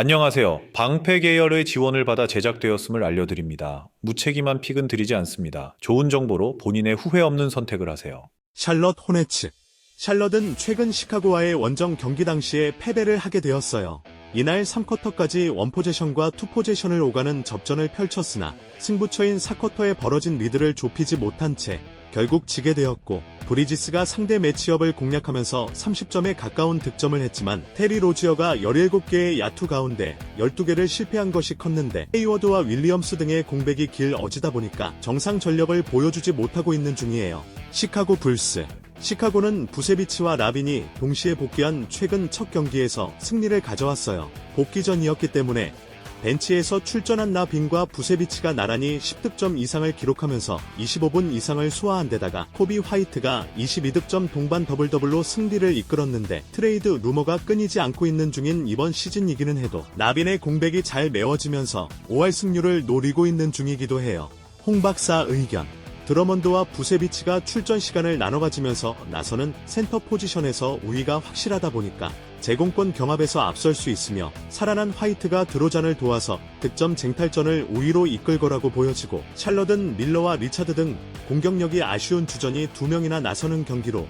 안녕하세요. 방패 계열의 지원을 받아 제작되었음을 알려드립니다. 무책임한 픽은 드리지 않습니다. 좋은 정보로 본인의 후회 없는 선택을 하세요. 샬럿 호네츠. 샬럿은 최근 시카고와의 원정 경기 당시에 패배를 하게 되었어요. 이날 3쿼터까지 원포제션과 투포제션을 오가는 접전을 펼쳤으나 승부처인 4쿼터에 벌어진 리드를 좁히지 못한 채 결국 지게 되었고 브리지스가 상대 매치업을 공략하면서 30점에 가까운 득점을 했지만 테리 로지어가 17개의 야투 가운데 12개를 실패한 것이 컸는데 헤이워드와 윌리엄스 등의 공백이 길 어지다 보니까 정상 전력을 보여주지 못하고 있는 중이에요. 시카고 불스 시카고는 부세비치와 라빈이 동시에 복귀한 최근 첫 경기에서 승리를 가져왔어요. 복귀전이었기 때문에 벤치에서 출전한 라빈과 부세비치가 나란히 10득점 이상을 기록하면서 25분 이상을 소화한 데다가 코비 화이트가 22득점 동반 더블 더블로 승리를 이끌었는데 트레이드 루머가 끊이지 않고 있는 중인 이번 시즌이기는 해도 라빈의 공백이 잘 메워지면서 5할 승률을 노리고 있는 중이기도 해요. 홍 박사 의견 드러먼드와 부세비치가 출전 시간을 나눠 가지면서 나서는 센터 포지션에서 우위가 확실하다 보니까 제공권 경합에서 앞설 수 있으며 살아난 화이트가 드로잔을 도와서 득점 쟁탈전을 우위로 이끌 거라고 보여지고 샬럿은 밀러와 리차드 등 공격력이 아쉬운 주전이 두 명이나 나서는 경기로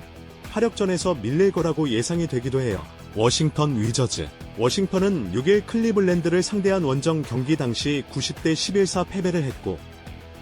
화력전에서 밀릴 거라고 예상이 되기도 해요. 워싱턴 위저즈 워싱턴은 6일 클리블랜드를 상대한 원정 경기 당시 90대 11사 패배를 했고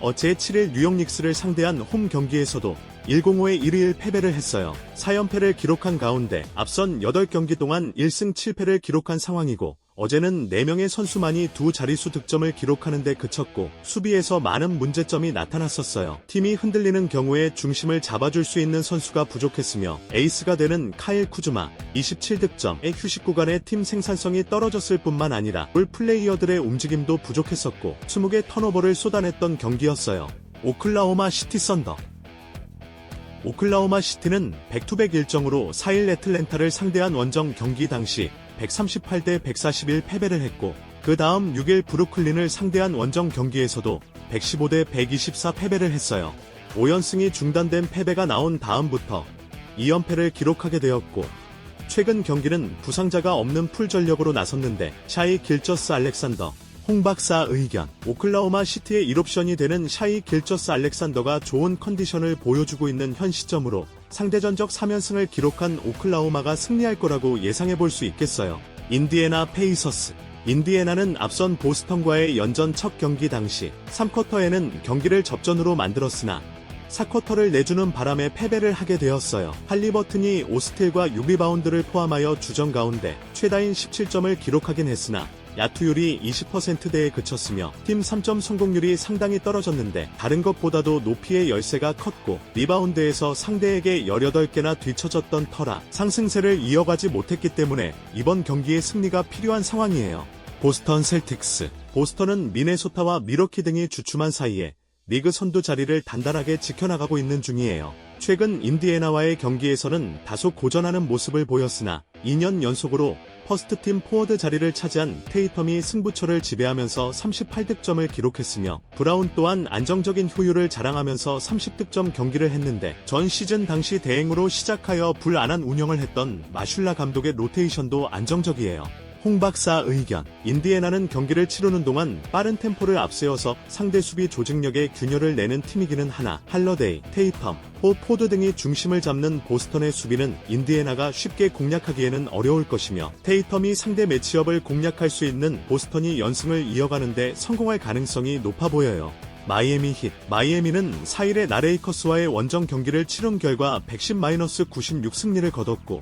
어제 7일 뉴욕 닉스를 상대한 홈 경기에서도 105에 1일 패배를 했어요. 4연패를 기록한 가운데 앞선 8경기 동안 1승 7패를 기록한 상황이고 어제는 4명의 선수만이 두 자릿수 득점을 기록하는 데 그쳤고 수비에서 많은 문제점이 나타났었어요. 팀이 흔들리는 경우에 중심을 잡아줄 수 있는 선수가 부족했으며 에이스가 되는 카일 쿠즈마 27득점의 휴식 구간에 팀 생산성이 떨어졌을 뿐만 아니라 볼 플레이어들의 움직임도 부족했었고 20개 턴오버를 쏟아냈던 경기였어요. 오클라호마 시티 썬더 오클라호마 시티는 백투백 일정으로 4일 애틀랜타를 상대한 원정 경기 당시 138대 141 패배를 했고 그 다음 6일 브루클린을 상대한 원정 경기에서도 115대 124 패배를 했어요. 5연승이 중단된 패배가 나온 다음부터 2연패를 기록하게 되었고 최근 경기는 부상자가 없는 풀 전력으로 나섰는데 샤이 길저스 알렉산더 홍 박사 의견 오클라호마 시티의 1옵션이 되는 샤이 길저스 알렉산더가 좋은 컨디션을 보여주고 있는 현 시점으로 상대전적 3연승을 기록한 오클라호마가 승리할 거라고 예상해 볼 수 있겠어요. 인디애나 페이서스 인디애나는 앞선 보스턴과의 연전 첫 경기 당시 3쿼터에는 경기를 접전으로 만들었으나 4쿼터를 내주는 바람에 패배를 하게 되었어요. 할리버튼이 오스텔과 6리바운드를 포함하여 주전 가운데 최다인 17점을 기록하긴 했으나 야투율이 20%대에 그쳤으며 팀 3점 성공률이 상당히 떨어졌는데 다른 것보다도 높이의 열세가 컸고 리바운드에서 상대에게 18개나 뒤처졌던 터라 상승세를 이어가지 못했기 때문에 이번 경기의 승리가 필요한 상황이에요. 보스턴 셀틱스 보스턴은 미네소타와 미러키 등이 주춤한 사이에 리그 선두 자리를 단단하게 지켜나가고 있는 중이에요. 최근 인디애나와의 경기에서는 다소 고전하는 모습을 보였으나 2년 연속으로 퍼스트팀 포워드 자리를 차지한 테이텀이 승부처를 지배하면서 38득점을 기록했으며 브라운 또한 안정적인 효율을 자랑하면서 30득점 경기를 했는데 전 시즌 당시 대행으로 시작하여 불안한 운영을 했던 마슐라 감독의 로테이션도 안정적이에요. 홍 박사 의견. 인디애나는 경기를 치르는 동안 빠른 템포를 앞세워서 상대 수비 조직력에 균열을 내는 팀이기는 하나 할러데이, 테이텀, 호 포드 등이 중심을 잡는 보스턴의 수비는 인디애나가 쉽게 공략하기에는 어려울 것이며 테이텀이 상대 매치업을 공략할 수 있는 보스턴이 연승을 이어가는데 성공할 가능성이 높아 보여요. 마이애미 힛. 마이애미는 4일에 나레이커스와의 원정 경기를 치른 결과 110-96 승리를 거뒀고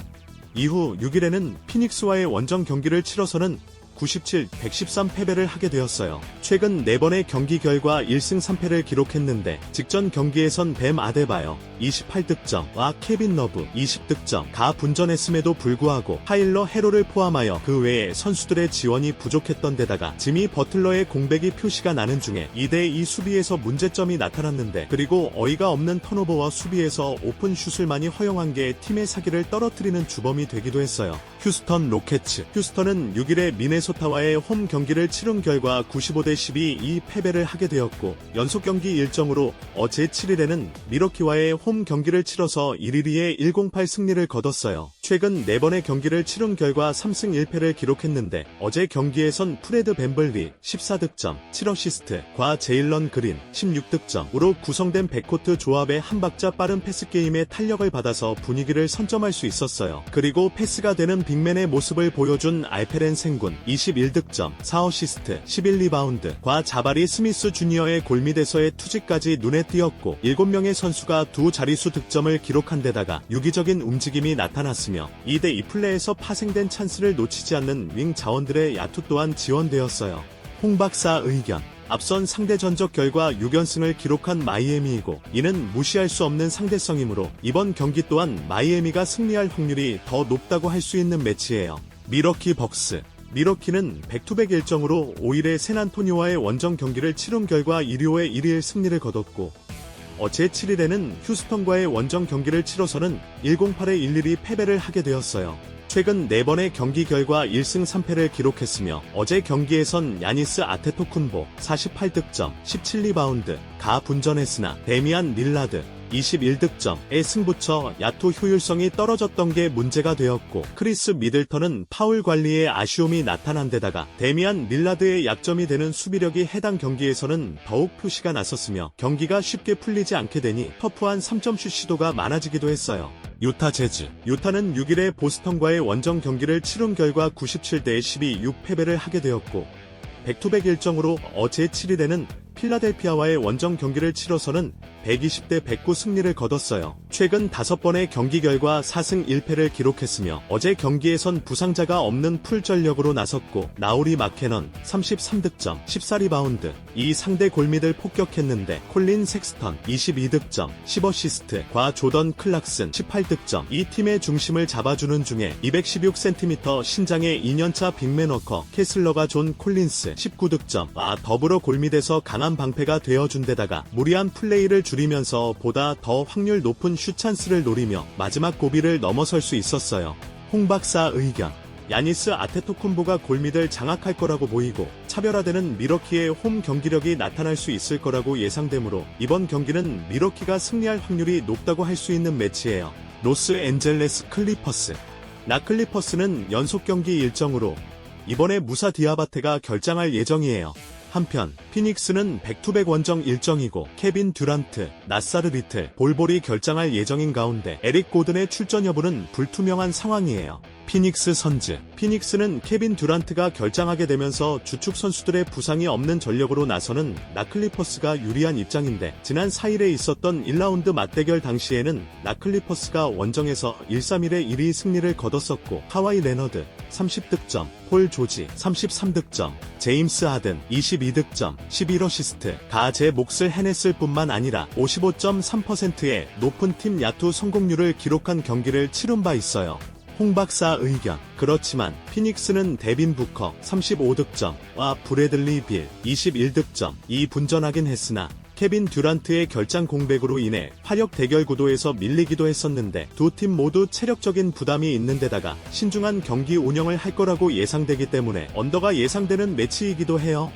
이후 6일에는 피닉스와의 원정 경기를 치러서는 97, 113 패배를 하게 되었어요. 최근 4번의 경기 결과 1승 3패를 기록했는데 직전 경기에선 뱀 아데바요 28득점과 케빈 러브 20득점 가 분전했음에도 불구하고 하일러 헤로를 포함하여 그 외에 선수들의 지원이 부족했던 데다가 지미 버틀러의 공백이 표시가 나는 중에 2대2 수비에서 문제점이 나타났는데 그리고 어이가 없는 턴오버와 수비에서 오픈 슛을 많이 허용한 게 팀의 사기를 떨어뜨리는 주범이 되기도 했어요. 휴스턴 로켓츠 휴스턴은 6일에 미네 미네소타와의 홈 경기를 치른 결과 95대 12 이 패배를 하게 되었고 연속 경기 일정으로 어제 7일에는 미러키와의 홈 경기를 치러서 1위에 108 승리를 거뒀어요. 최근 4번의 경기를 치른 결과 3승 1패를 기록했는데 어제 경기에선 프레드 벤벌리 14득점, 7어시스트, 과 제일런 그린 16득점으로 구성된 백코트 조합의 한 박자 빠른 패스 게임에 탄력을 받아서 분위기를 선점할 수 있었어요. 그리고 패스가 되는 빅맨의 모습을 보여준 알페렌 생군 21득점, 4어시스트, 11리바운드, 과 자바리 스미스 주니어의 골밑에서의 투지까지 눈에 띄었고 7명의 선수가 두 자릿수 득점을 기록한 데다가 유기적인 움직임이 나타났 으며 2대2 플레이에서 파생된 찬스를 놓치지 않는 윙 자원들의 야투 또한 지원되었어요. 홍 박사 의견. 앞선 상대 전적 결과 6연승을 기록한 마이애미이고 이는 무시할 수 없는 상대성이므로 이번 경기 또한 마이애미가 승리할 확률이 더 높다고 할 수 있는 매치예요. 미러키 벅스 미러키는 백투백 일정으로 5일에 샌안토니오와의 원정 경기를 치른 결과 1위호의 1일 승리를 거뒀고 어제 7일에는 휴스턴과의 원정 경기를 치러서는 108에 11이 패배를 하게 되었어요. 최근 4번의 경기 결과 1승 3패를 기록했으며 어제 경기에선 야니스 아테토쿤보 48득점, 17리바운드, 가 분전했으나 데미안 릴라드 21득점에 승부처 야투 효율성이 떨어졌던 게 문제가 되었고 크리스 미들턴은 파울 관리에 아쉬움이 나타난 데다가 데미안 릴라드의 약점이 되는 수비력이 해당 경기에서는 더욱 표시가 났었으며 경기가 쉽게 풀리지 않게 되니 터프한 3점슛 시도가 많아지기도 했어요. 유타 제즈. 유타는 6일에 보스턴과의 원정 경기를 치른 결과 97대 12 6패배를 하게 되었고 백투백 일정으로 어제 7일에는 필라델피아와의 원정 경기를 치러서는 120대 109 승리를 거뒀어요. 최근 5번의 경기 결과 4승 1패를 기록했으며 어제 경기에선 부상자가 없는 풀 전력으로 나섰고 나우리 마케넌 33득점, 14리바운드 이 상대 골밑을 폭격했는데 콜린 섹스턴 22득점, 10어시스트 과 조던 클락슨 18득점 이 팀의 중심을 잡아주는 중에 216cm 신장의 2년차 빅맨 워커 캐슬러가 존 콜린스 19득점 와 더불어 골밑에서 강한 방패가 되어준 데다가 무리한 플레이를 줄이면서 보다 더 확률 높은 슛 찬스를 노리며 마지막 고비를 넘어설 수 있었어요. 홍 박사 의견. 야니스 아테토쿤보가 골밑을 장악할 거라고 보이고 차별화되는 미러키의 홈 경기력이 나타날 수 있을 거라고 예상되므로 이번 경기는 미러키가 승리할 확률이 높다고 할 수 있는 매치예요. 로스앤젤레스 클리퍼스. 나 클리퍼스는 연속 경기 일정으로 이번에 무사 디아바테가 결장할 예정이에요. 한편 피닉스는 백투백 원정 일정이고 케빈 듀란트, 나사르 리틀, 볼볼이 결장할 예정인 가운데 에릭 고든의 출전 여부는 불투명한 상황이에요. 피닉스 선즈 피닉스는 케빈 듀란트가 결장하게 되면서 주축 선수들의 부상이 없는 전력으로 나서는 나클리퍼스가 유리한 입장인데 지난 4일에 있었던 1라운드 맞대결 당시에는 나클리퍼스가 원정에서 1-3-1의 1위 승리를 거뒀었고 하와이 레너드 30득점, 폴 조지 33득점, 제임스 하든 22득점, 11어시스트, 가제 몫을 해냈을 뿐만 아니라 55.3%의 높은 팀 야투 성공률을 기록한 경기를 치른 바 있어요. 홍 박사 의견. 그렇지만 피닉스는 데빈 부커 35득점과 브래들리 빌 21득점 이 분전하긴 했으나 케빈 듀란트의 결장 공백으로 인해 화력 대결 구도에서 밀리기도 했었는데 두 팀 모두 체력적인 부담이 있는 데다가 신중한 경기 운영을 할 거라고 예상되기 때문에 언더가 예상되는 매치이기도 해요.